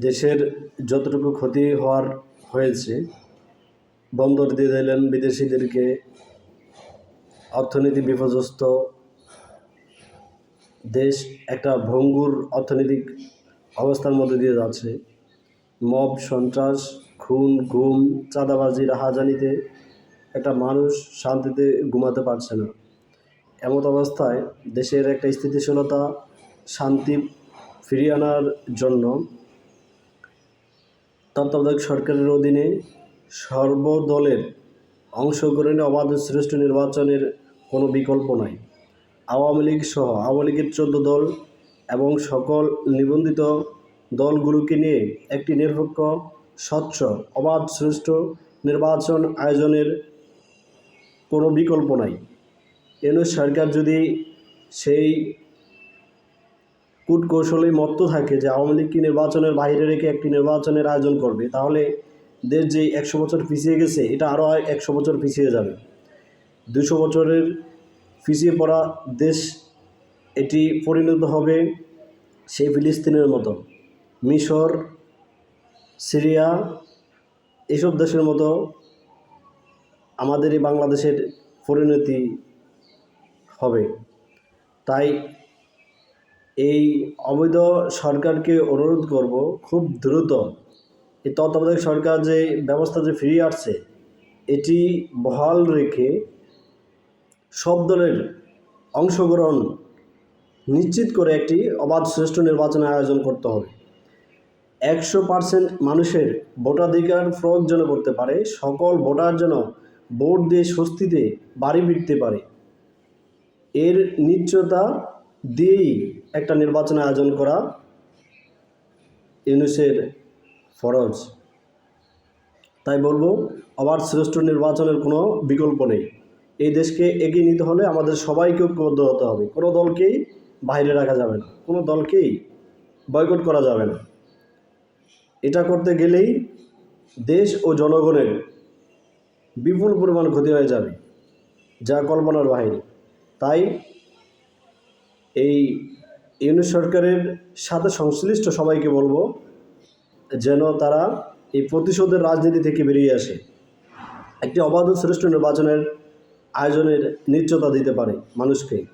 দেশের যতটুকু ক্ষতি হওয়ার হয়েছে, বন্দর দিয়ে দিলেন বিদেশিদেরকে, অর্থনীতি বিপর্যস্ত, দেশ একটা ভঙ্গুর অর্থনৈতিক অবস্থার মধ্যে দিয়ে যাচ্ছে। মব, সন্ত্রাস, খুন ঘুম চাঁদাবাজি, রাহাজানিতে একটা মানুষ শান্তিতে ঘুমাতে পারছে না। এমত অবস্থায় দেশের একটা স্থিতিশীলতা, শান্তি ফিরিয়ে আনার জন্য তত্ত্বাবধায়ক সরকারের অধীনে সর্বদলের অংশগ্রহণে অবাধ শ্রেষ্ঠ নির্বাচনের কোনো বিকল্প নাই। আওয়ামী লীগ সহ আওয়ামী লীগের চোদ্দ দল এবং সকল নিবন্ধিত দলগুলোকে নিয়ে একটি নিরপেক্ষ, স্বচ্ছ, অবাধ, শ্রেষ্ঠ নির্বাচন আয়োজনের কোনো বিকল্প নাই। এন সরকার যদি সেই কূটকৌশলে মত্ত থাকে যে আওয়ামী লীগকে নির্বাচনের বাইরে রেখে একটি নির্বাচনের আয়োজন করবে, তাহলে দেশ যে একশো বছর পিছিয়ে গেছে, এটা আরও একশো বছর পিছিয়ে যাবে। দুশো বছরের পিছিয়ে পড়া দেশ এটি পরিণত হবে সেই ফিলিস্তিনের মতো। মিশর, সিরিয়া, এসব দেশের মতো আমাদের এই বাংলাদেশের পরিণতি হবে। তাই এই অবৈধ সরকারকে অনুরোধ করব খুব দ্রুত। এই তত্ত্বাবধায়ক সরকার যে ব্যবস্থা যে ফিরিয়ে আসছে, এটি বহাল রেখে সব দলের অংশগ্রহণ নিশ্চিত করে একটি অবাধ শ্রেষ্ঠ নির্বাচনের আয়োজন করতে হবে। একশো পার্সেন্ট মানুষের ভোটাধিকার প্রয়োগ যেন করতে পারে, সকল ভোটার যেন ভোট দিয়ে স্বস্তিতে বাড়ি ফিরতে পারে। এর নিশ্চয়তা দিয়েই একটা নির্বাচন আয়োজন করা ইউনুসের ফরজ। তাই বলব, আবার শ্রেষ্ঠ নির্বাচনের কোনো বিকল্প নেই। এই দেশকে এগিয়ে নিতে হলে আমাদের সবাইকে ঐক্যবদ্ধ হতে হবে। কোনো দলকেই বাইরে রাখা যাবে না। কোনো দলকেই বয়কট করা যাবে না। এটা করতে গেলেই দেশ ও জনগণের বিপুল পরিমাণ ক্ষতি হয়ে যাবে। যা কল্পনার বাহিনী তাই এই ইউনিট সরকারের সাথে সংশ্লিষ্ট সবাইকে বলব যেন তারা এই প্রতিশোধের রাজনীতি থেকে বেরিয়ে আসে। একটি অবাধ শ্রেষ্ঠ নির্বাচনের আয়োজনের নিশ্চয়তা দিতে পারে মানুষকে।